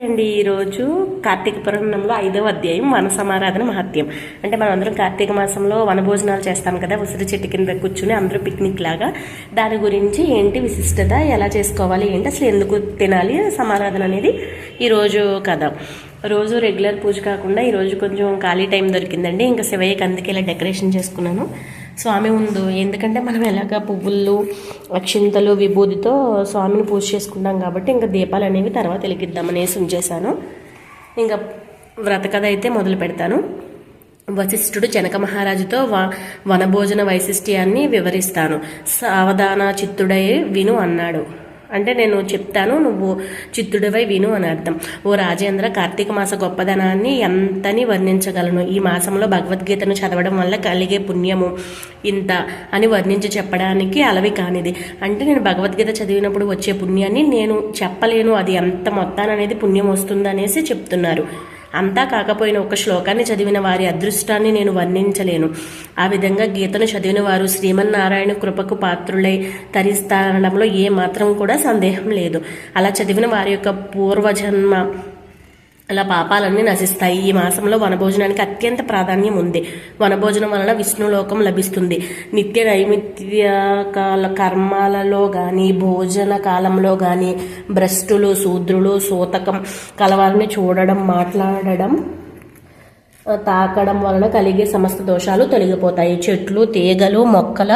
అండి ఈరోజు కార్తీక పురాణంలో ఐదవ అధ్యాయం వన సమారాధన మహత్యం. అంటే మనం అందరం కార్తీక మాసంలో వనభోజనాలు చేస్తాం కదా ఉసిరి చెట్టు కింద కూర్చుని అందరూ పిక్నిక్ లాగా. దాని గురించి ఏంటి విశిష్టత ఎలా చేసుకోవాలి ఏంటి అసలు ఎందుకు తినాలి సమారాధన అనేది ఈరోజు కథ. రోజు రెగ్యులర్ పూజ కాకుండా ఈరోజు కొంచెం ఖాళీ టైం దొరికిందండి. ఇంకా శివయ్యకి అందుకే ఇలా డెకరేషన్ చేసుకున్నాను. స్వామి ఉందో ఎందుకంటే మనం ఎలాగ పువ్వులు అక్షింతలు విభూతితో స్వామిని పూజ చేసుకుంటాం కాబట్టి ఇంకా దీపాలు అనేవి తర్వాత వెలిగిద్దామనేసి ఉంచేశాను. ఇంకా వ్రత కథ అయితే మొదలు పెడతాను. వశిష్ఠుడు జనక మహారాజుతో వ వనభోజన వైశిష్ట్యాన్ని వివరిస్తాను. సావధాన చిత్తుడై విను అన్నాడు. అంటే నేను చెప్తాను నువ్వు చిత్తుడివై విను అని అర్థం. ఓ రాజేంద్ర కార్తీక మాస గొప్పదనాన్ని ఎంతని వర్ణించగలను? ఈ మాసంలో భగవద్గీతను చదవడం వల్ల కలిగే పుణ్యము ఇంత అని వర్ణించి చెప్పడానికి అలవి కానిది. అంటే నేను భగవద్గీత చదివినప్పుడు వచ్చే పుణ్యాన్ని నేను చెప్పలేను అది ఎంత మొత్తాన్ని అనేది పుణ్యం వస్తుందనేసి చెప్తున్నారు. అంతా కాకపోయిన ఒక శ్లోకాన్ని చదివిన వారి అదృష్టాన్ని నేను వర్ణించలేను. ఆ విధంగా గీతను చదివిన వారు శ్రీమన్నారాయణ కృపకు పాత్రులై తరిస్తానడంలో ఏ మాత్రం కూడా సందేహం లేదు. అలా చదివిన వారి యొక్క పూర్వజన్మ అలా పాపాలన్నీ నశిస్తాయి. ఈ మాసంలో వనభోజనానికి అత్యంత ప్రాధాన్యం ఉంది. వనభోజనం వలన విష్ణులోకం లభిస్తుంది. నిత్య నైమిత్య కాల కర్మాలలో కానీ భోజన కాలంలో కానీ భ్రష్టులు శూద్రులు సూతకం కలవారిని చూడడం మాట్లాడడం తాకడం వలన కలిగే సమస్త దోషాలు తొలగిపోతాయి. చెట్లు తీగలు మొక్కల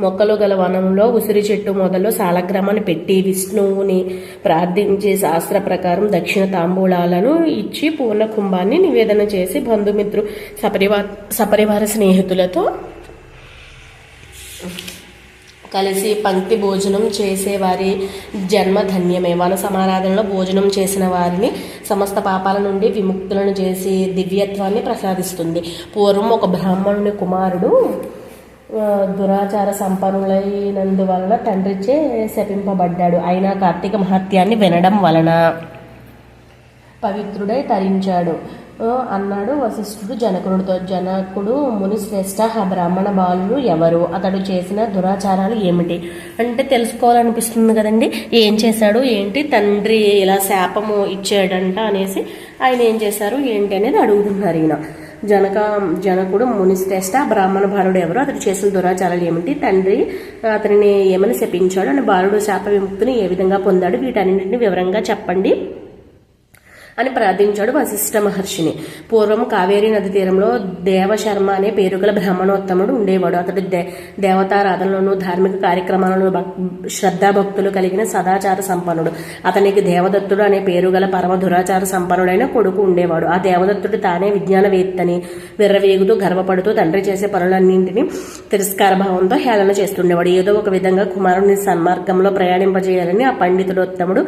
మొక్కలు గల వనంలో ఉసిరి చెట్టు మొదలు సాలగ్రామాన్ని పెట్టి విష్ణువుని ప్రార్థించి శాస్త్ర ప్రకారం దక్షిణ తాంబూలాలను ఇచ్చి పూర్ణ కుంభాన్ని నివేదన చేసి బంధుమిత్రు సపరివార సపరివార స్నేహితులతో కలిసి పంక్తి భోజనం చేసేవారి జన్మ ధన్యమే. వన సమారాధనలో భోజనం చేసిన వారిని సమస్త పాపాల నుండి విముక్తులను చేసి దివ్యత్వాన్ని ప్రసాదిస్తుంది. పూర్వం ఒక బ్రాహ్మణుని కుమారుడు దురాచార సంపన్నులైనందువలన తండ్రిచే శపింపబడ్డాడు. అయినా కార్తీక మహత్యాన్ని వినడం వలన పవిత్రుడై తరించాడు. అన్నాడు వశిష్ఠుడు జనకుడితో జనకుడు ముని శ్రేష్ఠ ఆ బ్రాహ్మణ బాలుడు ఎవరు? అతడు చేసిన దురాచారాలు ఏమిటి? అంటే తెలుసుకోవాలనిపిస్తుంది కదండి. ఏం చేశాడు? ఏంటి? తండ్రి ఇలా శాపము ఇచ్చాడంట అనేసి ఆయన ఏం చేశారు? ఏంటి అనేది అడుగుతున్నారు ఈయన. జనక జనకుడు మునిశ్రేష్ట బ్రాహ్మణ బాలుడు ఎవరు అతడు చేసిన దురాచారాలు ఏమిటి? తండ్రి అతనిని ఏమని శపించాడు? అని బాలుడు శాప విముక్తిని ఏ విధంగా పొందాడు? వీటన్నింటిని వివరంగా చెప్పండి. అని ప్రార్థించాడు వశిష్ఠ మహర్షిని. పూర్వం కావేరీ నది తీరంలో దేవశర్మ అనే పేరుగల బ్రాహ్మణోత్తముడు ఉండేవాడు. అతడు దే దేవతారాధనలను ధార్మిక కార్యక్రమాలను శ్రద్ధాభక్తులు కలిగిన సదాచార సంపన్నుడు. అతనికి దేవదత్తుడు అనే పేరుగల పరమ దురాచార సంపన్నుడైన కొడుకు ఉండేవాడు. ఆ దేవదత్తుడు తానే విజ్ఞానవేత్తని విర్రవేగుతూ గర్వపడుతూ తండ్రి చేసే పనులన్నింటినీ తిరస్కార భావంతో హేళన చేస్తుండేవాడు. ఏదో ఒక విధంగా కుమారుని సన్మార్గంలో ప్రయాణింపజేయాలని ఆ పండితుడోత్తముడు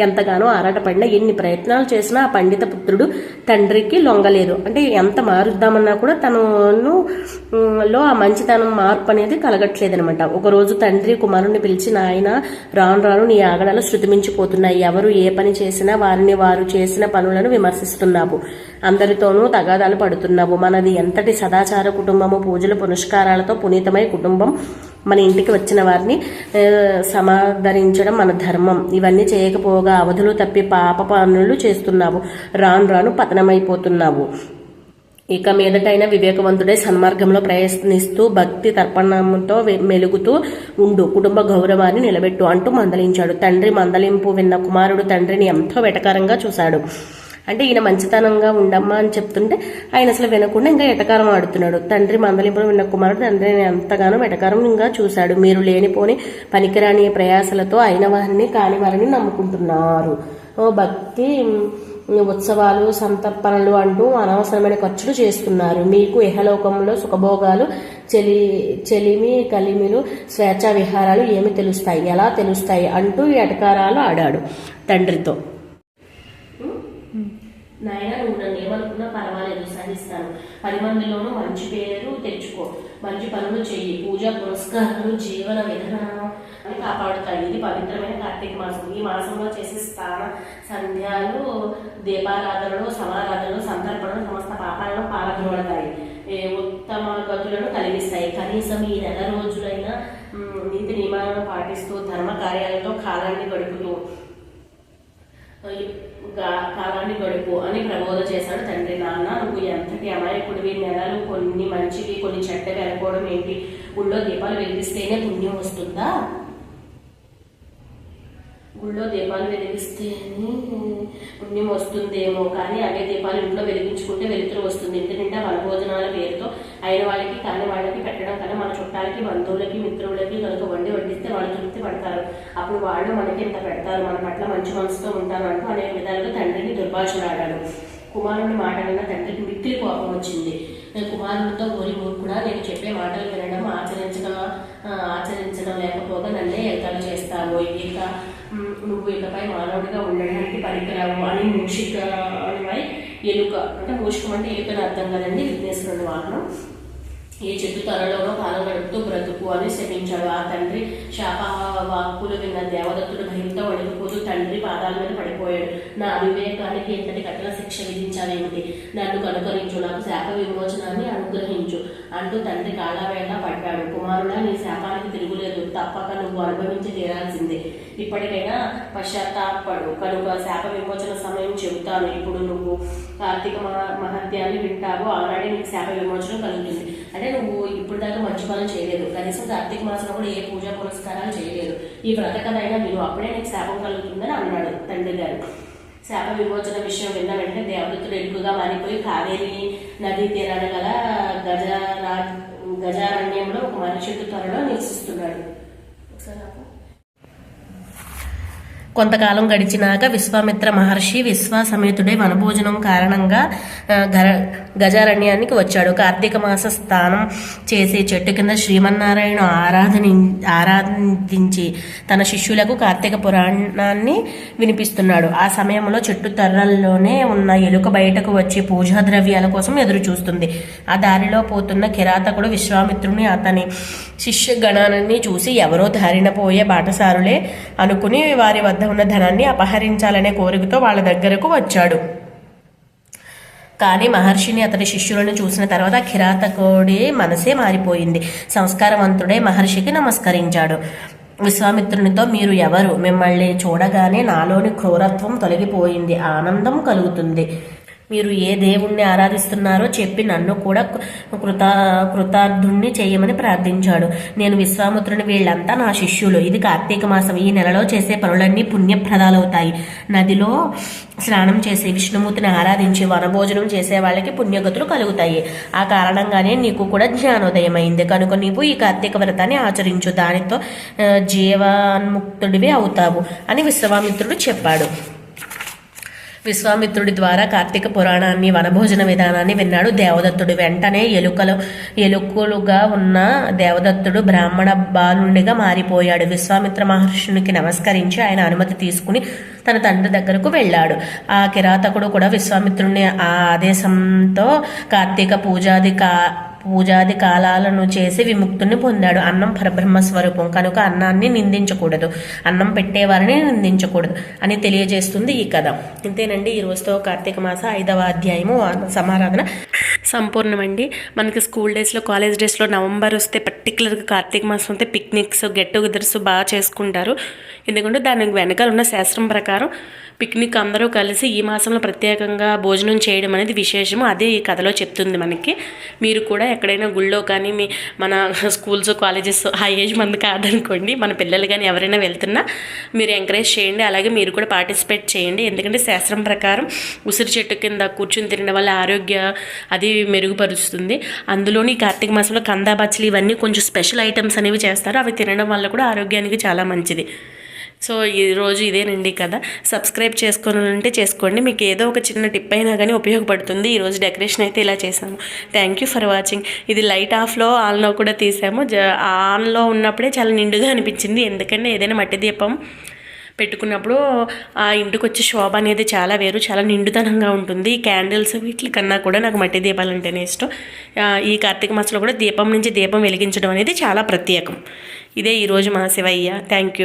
ఎంతగానో ఆరాటపడినా ఎన్ని ప్రయత్నాలు చేసినా ఆ పండిత పుత్రుడు తండ్రికి లొంగలేదు. అంటే ఎంత మారుద్దామన్నా కూడా తను లో ఆ మంచితనం మార్పు అనేది కలగట్లేదనమాట. ఒకరోజు తండ్రి కుమారుణ్ణి పిలిచి నాయన రాను రాను నీ ఆగడాలు శృతిమించిపోతున్నాయి. ఎవరు ఏ పని చేసినా వారిని వారు చేసిన పనులను విమర్శిస్తున్నావు. అందరితోనూ తగాదాలు పడుతున్నావు. మనది ఎంతటి సదాచార కుటుంబము పూజల పునస్కారాలతో పునీతమై కుటుంబం మన ఇంటికి వచ్చిన వారిని సమాదరించడం మన ధర్మం. ఇవన్నీ చేయకపోగా అవధులు తప్పి పాప పనులు చేస్తున్నావు. రాను రాను పతనమైపోతున్నావు. ఇక మీదటైన వివేకవంతుడై సన్మార్గంలో ప్రయత్నిస్తూ భక్తి తర్పణంతో మెలుగుతూ ఉండు. కుటుంబ గౌరవాన్ని నిలబెట్టు అంటూ మందలించాడు. తండ్రి మందలింపు విన్న కుమారుడు తండ్రిని ఎంతో వెటకారంగా చూశాడు. అంటే ఈయన మంచితనంగా ఉండమ్మా అని చెప్తుంటే ఆయన అసలు వినకుండా ఇంకా ఎటకారం ఆడుతున్నాడు. తండ్రి మందలింపులు విన్న కుమారుడు తండ్రిని ఎంతగానో ఎటకారం ఇంకా చూశాడు. మీరు లేనిపోని పనికిరాని ప్రయాసలతో అయిన వారిని కాని వారిని నమ్ముకుంటున్నారు. ఓ భక్తి ఉత్సవాలు సంతర్పణలు అంటూ అనవసరమైన ఖర్చులు చేస్తున్నారు. మీకు ఇహలోకంలో సుఖభోగాలు చెలి చెలిమి కలిమిలు స్వేచ్ఛా విహారాలు ఏమి తెలుస్తాయి? ఎలా తెలుస్తాయి? అంటూ ఎటకారాలు ఆడాడు తండ్రితో. నాయన నువ్వు నన్ను ఏమనుకున్నా పర్వాలేదు సహిస్తాను. పది మందిలోనూ మంచి పేరు తెచ్చుకో. మంచి పనులు చెయ్యి. పూజ పురస్కారాలు జీవన విధానం అని కాపాడుతాయి. ఇది పవిత్రమైన కార్తీక మాసం. ఈ మాసంలో చేసే స్నాన సంధ్యాలు దీపారాధనలు సమారాధనలు సందర్భం సమస్త పాపాలను పారద్రోడతాయి ఏ ఉత్తమ గతులను కలిగిస్తాయి. కనీసం ఈ నెల రోజులైనా నీతి నియమాలను పాటిస్తూ ధర్మ కార్యాలతో కాలాన్ని గడుపుతూ కాలాన్ని గడుపు అని ప్రబోధ చేశాడు తండ్రి నాన్న. నువ్వు ఎంతటి అమాయకుడివి నెలలు కొన్ని మంచివి కొన్ని చెడ్డవి అనుకోవడం ఏంటి? ఊళ్ళో దీపాలు వెలిగిస్తేనే పుణ్యం వస్తుందా? గుళ్ళో దీపాలు వెలిగిస్తేనే పుణ్యం వస్తుందేమో కానీ అవే దీపాలు ఇంట్లో వెలిగించుకుంటే వెలుతురు వస్తుంది. ఇంటి నిండా వనభోజనాల పేరుతో అయిన వాళ్ళకి కాని వాళ్ళకి పెట్టడం కన్నా మన చుట్టాలకి బంధువులకి మిత్రులకి కనుక వండి వడ్డిస్తే వాళ్ళు తృప్తి పడతారు. అప్పుడు వాళ్ళు మనకి ఇంత పెడతారు మన పట్ల మంచి మనసుతో ఉంటారు అంటూ అనేక విధాలుగా తండ్రిని దుర్భాషలాడాడు కుమారుని మాట విన్న తండ్రికి మిక్కిలి కోపం వచ్చింది. కుమారులతో కుమారునితో ఊరు కూడా నేను చెప్పే మాటలు వినడం ఆచరించడం ఆచరించడం లేకపోగా నన్నే ఎగతాలు చేస్తావు. ఇక నువ్వు ఇకపై మానవుడిగా ఉండడానికి పనికిరావు అని మూషిక ఎలుక అంటే మూషికం అంటే ఎలుకని అర్థం కదండి విఘ్నేశ్వరుని వాహనం. ఏ చెట్టు త్వరలోనో కాలం గడుపుతూ బ్రతుకు అని శపించాడు. ఆ తండ్రి శాప వాక్కులు విన్న దేవదత్తుడు భయంతో వణికిపోతూ తండ్రి పాదాల మీద పడిపోయాడు. నా అవివేకానికి ఇంతటి కఠిన శిక్ష విధించాలేమిటి? నన్ను కనుకరించు నాకు శాప విమోచనాన్ని అనుగ్రహించు అంటూ తండ్రి కాళ్ళవేళ పడ్డాడు కుమారుడా నీ శాపానికి తిరుగులేదు. తప్పక నువ్వు అనుభవించి తీరాల్సిందే. ఇప్పటికైనా పశ్చాత్తాపడు. కనుక శాప విమోచన సమయం చెబుతాను. ఇప్పుడు నువ్వు కార్తీక మహత్యాన్ని వింటావు ఆల్రెడీ నీకు శాప విమోచనం కలుగుతుంది. ఇప్పుడు దాకా మంచి పనులు చేయలేదు. కనీసం కార్తీక మాసంలో కూడా ఏ పూజా పురస్కారాలు చేయలేదు. ఈ వ్రత మీరు అప్పుడే నీకు శాపం కలుగుతుందని అన్నాడు తండ్రి గారు. శాప విమోచన విషయం విన్న వెంటనే దేవదత్తుడు ఎక్కువగా మారిపోయి కావేరి నదీ తీరాన గల గజరా గజారణ్యంలో ఒక మనిషి త్వరలో నివసిస్తున్నాడు. ఒకసారి కొంతకాలం గడిచినాక విశ్వామిత్ర మహర్షి విశ్వాసమేతుడై వనభోజనం కారణంగా గర- గజారణ్యానికి వచ్చాడు. కార్తీక మాస స్నానం చేసే చెట్టు కింద శ్రీమన్నారాయణ ఆరాధని ఆరాధించి తన శిష్యులకు కార్తీక పురాణాన్ని వినిపిస్తున్నాడు. ఆ సమయంలో చెట్టు తర్రల్లోనే ఉన్న ఎలుక బయటకు వచ్చి పూజా ద్రవ్యాల కోసం ఎదురు చూస్తుంది ఆ దారిలో పోతున్న కిరాతకుడు విశ్వామిత్రుని అతని శిష్య గణాన్ని చూసి ఎవరో దారిన పోయే బాటసారులే అనుకుని వారి వద్ద ఉన్న ధనాన్ని అపహరించాలనే కోరికతో వాళ్ళ దగ్గరకు వచ్చాడు. కానీ మహర్షిని అతని శిష్యులను చూసిన తర్వాత కిరాతకుడి మనసే మారిపోయింది. సంస్కారవంతుడే మహర్షికి నమస్కరించాడు. విశ్వామిత్రునితో మీరు ఎవరు? మిమ్మల్ని చూడగానే నాలోని క్రూరత్వం తొలగిపోయింది. ఆనందం కలుగుతుంది. మీరు ఏ దేవుణ్ణి ఆరాధిస్తున్నారో చెప్పి నన్ను కూడా కృత కృతార్థుణ్ణి చేయమని ప్రార్థించాడు. నేను విశ్వామిత్రుని వీళ్ళంతా నా శిష్యులు. ఇది కార్తీక మాసం. ఈ నెలలో చేసే పనులన్నీ పుణ్యప్రదాలవుతాయి. నదిలో స్నానం చేసి విష్ణుమూర్తిని ఆరాధించి వనభోజనం చేసే వాళ్ళకి పుణ్యగతులు కలుగుతాయి. ఆ కారణంగానే నీకు కూడా జ్ఞానోదయం అయింది కనుక నీవు ఈ కార్తీక వ్రతాన్ని ఆచరించు. దానితో జీవాన్ముక్తుడివి అవుతావు అని విశ్వామిత్రుడు చెప్పాడు. విశ్వామిత్రుడి ద్వారా కార్తీక పురాణాన్ని వనభోజన విధానాన్ని విన్నాడు దేవదత్తుడు. వెంటనే ఎలుకలు ఎలుకలుగా ఉన్న దేవదత్తుడు బ్రాహ్మణ బాలుడిగా మారిపోయాడు. విశ్వామిత్ర మహర్షునికి నమస్కరించి ఆయన అనుమతి తీసుకుని తన తండ్రి దగ్గరకు వెళ్ళాడు. ఆ కిరాతకుడు కూడా విశ్వామిత్రుని ఆ ఆదేశంతో కార్తీక పూజాది కా పూజాది కాలాలను చేసి విముక్తుని పొందాడు. అన్నం పరబ్రహ్మ స్వరూపం. కనుక అన్నాన్ని నిందించకూడదు. అన్నం పెట్టేవారిని నిందించకూడదు అని తెలియజేస్తుంది ఈ కథ. ఇంతేనండి. ఈ రోజుతో కార్తీక మాస ఐదవ అధ్యాయము సమారాధన సంపూర్ణమండి. మనకి స్కూల్ డేస్లో కాలేజ్ డేస్లో నవంబర్ వస్తే పర్టికులర్గా కార్తీక మాసం వస్తే పిక్నిక్స్ గెట్ టుగెదర్స్ బాగా చేసుకుంటారు. ఎందుకంటే దానికి వెనకాల ఉన్న శాస్త్రం ప్రకారం పిక్నిక్ అందరూ కలిసి ఈ మాసంలో ప్రత్యేకంగా భోజనం చేయడం అనేది విశేషము. అదే ఈ కథలో చెప్తుంది మనకి. మీరు కూడా ఎక్కడైనా గుళ్ళో కానీ మీ మన స్కూల్స్ కాలేజెస్ ఆ ఏజ్ మంది కాదనుకోండి. మన పిల్లలు కానీ ఎవరైనా వెళ్తున్నా మీరు ఎంకరేజ్ చేయండి. అలాగే మీరు కూడా పార్టిసిపేట్ చేయండి. ఎందుకంటే శాస్త్రం ప్రకారం ఉసిరి చెట్టు కింద కూర్చుని తినడం వల్ల ఆరోగ్య అది మెరుగుపరుస్తుంది. అందులోని కార్తీక మాసంలో కందా బచ్చలు ఇవన్నీ కొంచెం స్పెషల్ ఐటమ్స్ అనేవి చేస్తారు. అవి తినడం వల్ల కూడా ఆరోగ్యానికి చాలా మంచిది. సో ఈ రోజు ఇదేనండి కదా సబ్స్క్రైబ్ చేసుకోవాలంటే చేసుకోండి. మీకు ఏదో ఒక చిన్న టిప్ అయినా కానీ ఉపయోగపడుతుంది. ఈరోజు డెకరేషన్ అయితే ఇలా చేసాము థ్యాంక్ యూ ఫర్ వాచింగ్ ఇది లైట్ ఆఫ్లో ఆన్లో కూడా తీసాము. జ ఆన్లో ఉన్నప్పుడే చాలా నిండుగా అనిపించింది. ఎందుకంటే ఏదైనా మట్టి దీపం పెట్టుకున్నప్పుడు ఆ ఇంటికి వచ్చే శోభ అనేది చాలా వేరు చాలా నిండుతనంగా ఉంటుంది. ఈ క్యాండిల్స్ వీటి కన్నా కూడా నాకు మట్టి దీపాలు అంటేనే ఇష్టం ఈ కార్తీక మాసంలో కూడా దీపం నుంచి దీపం వెలిగించడం అనేది చాలా ప్రత్యేకం. ఇదే ఈరోజు మా శివయ్య. Thank you